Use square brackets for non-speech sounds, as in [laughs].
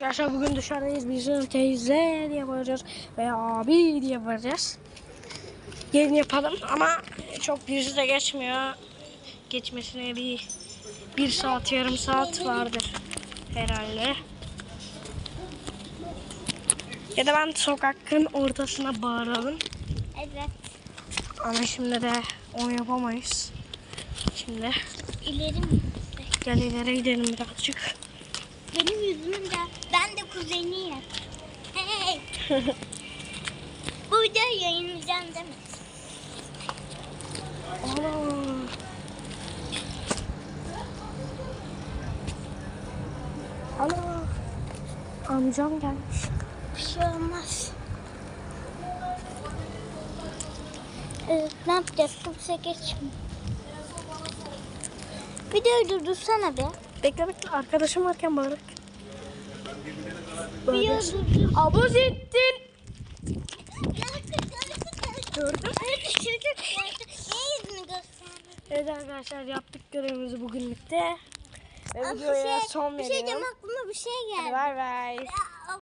Arkadaşlar bugün dışarıdayız. Bizim teyze diye bağıracağız. Veya abi diye bağıracağız. Gelin yapalım ama çok yüzü de geçmiyor. Geçmesine bir bir saat yarım saat vardır herhalde. Ya da ben sokakın ortasına bağıralım. Evet. Ama şimdi de onu yapamayız. Şimdi İleri mi? gel ileri gidelim birazcık. Benim yüzümün de kuzeniyim. Hey. [laughs] Bu videoyu yayınlayacağım mi? Ana. Ana. Amcam gelmiş. Bir şey olmaz. Ee, ne yapacağız? Kimse geçmiyor. Videoyu durdursana be. Bekle bekle arkadaşım varken bağırık. Gördüm. Hadi. Niye yüzünü gösterdin? Evet arkadaşlar yaptık görevimizi bugünlük de. Ve videoya şey, son bir şey veriyorum. diyeceğim aklıma bir şey Hadi geldi. bay bay.